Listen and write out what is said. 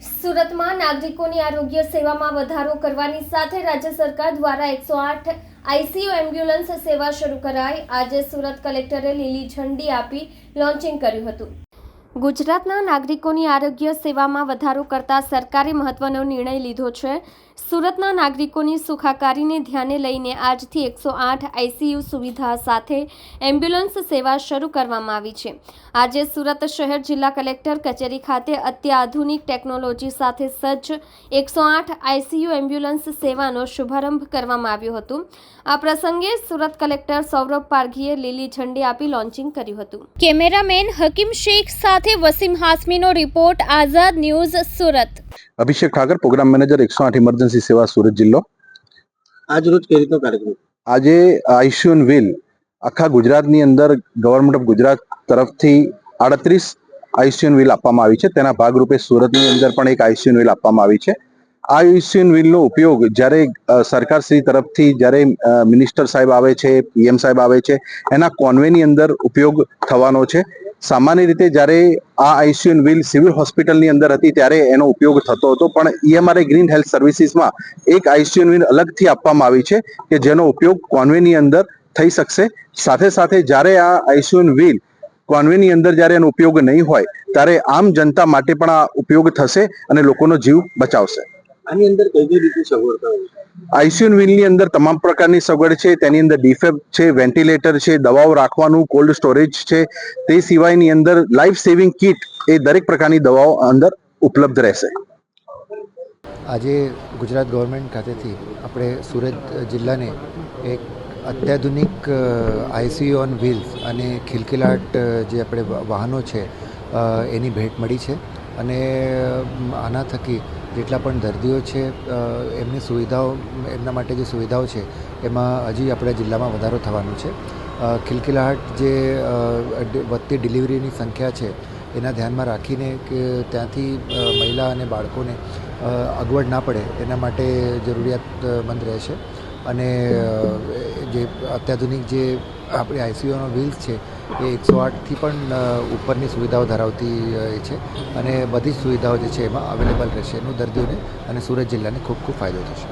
સુરતમાં નાગરિકોની આરોગ્ય સેવામાં વધારો કરવાની સાથે રાજ્ય સરકાર દ્વારા એકસો આઠ આઈસીયુ એમ્બ્યુલન્સ સેવા શરૂ કરાઈ. આજે સુરત કલેક્ટરે લીલી ઝંડી આપી લોન્ચિંગ કર્યું હતું. ગુજરાતના નાગરિકોની આરોગ્ય સેવામાં વધારો કરતા સરકારે મહત્વનો નિર્ણય લીધો છે. સુરતના નાગરિકોની સુખાકારીને ધ્યાને લઈને આજથી એકસો આઠ આઈસીયુ સુવિધા સાથે એમ્બ્યુલન્સ સેવા શરૂ કરવામાં આવી છે. આજે સુરત શહેર જિલ્લા કલેક્ટર કચેરી ખાતે અત્યાધુનિક ટેકનોલોજી સાથે સજ્જ એકસો આઠ આઈસીયુ એમ્બ્યુલન્સ સેવાનો શુભારંભ કરવામાં આવ્યો હતો. આ પ્રસંગે સુરત કલેક્ટર સૌરભ પારઘીએ લીલી ઝંડી આપી લોન્ચિંગ કર્યું હતું. કેમેરામેન હકીમ શેખ સાથે Wasim હાસમીનો report, Azad news Surat. Abhishek Thakar programme manager એકસો આઠ ઇમરજન્સી સેવા સુરત જિલ્લો. આજ રોજ કઈ રીતનો કાર્યક્રમ? આજે આયુષ્યન વ્હીલ આખા ગુજરાતની અંદર ગવર્મેન્ટ ઓફ ગુજરાત તરફથી આડત્રીસ આયુષ્યન વ્હીલ આપવામાં આવી છે. તેના ભાગરૂપે સુરતની અંદર પણ એક આયુષ્યન વ્હીલ આપવામાં આવી છે. આ આયુષ્યન વ્હીલનો ઉપયોગ જ્યારે સરકાર સરકારશ્રી તરફથી જ્યારે મિનિસ્ટર સાહેબ આવે છે પીએમ સાહેબ આવે છે એના કોન્વેની અંદર ઉપયોગ થવાનો છે. સામાન્ય રીતે જ્યારે આ આઈસીયુન વ્હીલ સિવિલ હોસ્પિટલની અંદર હતી ત્યારે એનો ઉપયોગ થતો હતો, પણ ઈએમઆરએ ગ્રીન હેલ્થ સર્વિસીસમાં એક આઈસીયુન વ્હીલ અલગથી આપવામાં આવી છે કે જેનો ઉપયોગ કોન્વેની અંદર થઈ શકશે. સાથે સાથે જ્યારે આ આઈસીયુન વ્હીલ કોન્વેની અંદર જ્યારે એનો ઉપયોગ નહીં હોય, ત્યારે આમ જનતા માટે પણ આ ઉપયોગ થશે અને લોકોનો જીવ બચાવશે. આની અંદર કઈ કઈ રીતે સગવડતા હોય? આઈસીયુ આઈસીયુન વ્હીલની અંદર તમામ પ્રકારની સગવડ છે તેની અંદર ડીફેબ છે વેન્ટિલેટર છે દવાઓ રાખવાનું કોલ્ડ સ્ટોરેજ છે તે સિવાયની અંદર લાઈફ સેવિંગ કીટ એ દરેક પ્રકારની દવાઓ અંદર ઉપલબ્ધ રહેશે. આજે ગુજરાત ગવર્મેન્ટ ખાતેથી આપણે સુરત જિલ્લાને એક અત્યાધુનિક આઈસીયુ ઓન વ્હીલ્સ અને ખિલખિલાટ જે આપણે વાહનો છે એની ભેટ મળી છે. અને આના થકી જેટલા પણ દર્દીઓ છે એમની સુવિધાઓ, એમના માટે જે સુવિધાઓ છે, એમાં હજી આપણા જિલ્લામાં વધારો થવાનો છે. ખિલખિલાહટ જે વધતી ડિલિવરીની સંખ્યા છે, એના ધ્યાનમાં રાખીને કે ત્યાંથી મહિલા અને બાળકોને અગવડ ના પડે, એના માટે જરૂરિયાતમંદ રહેશે. અને જે અત્યાધુનિક જે આપણી આઈસીયુનો વ્હીલ્સ છે, એ એકસો આઠથી પણ ઉપરની સુવિધાઓ ધરાવતી છે. અને બધી જ સુવિધાઓ જે છે એમાં અવેલેબલ રહેશે. એનું દર્દીઓને અને સુરત જિલ્લાને ખૂબ ખૂબ ફાયદો થશે.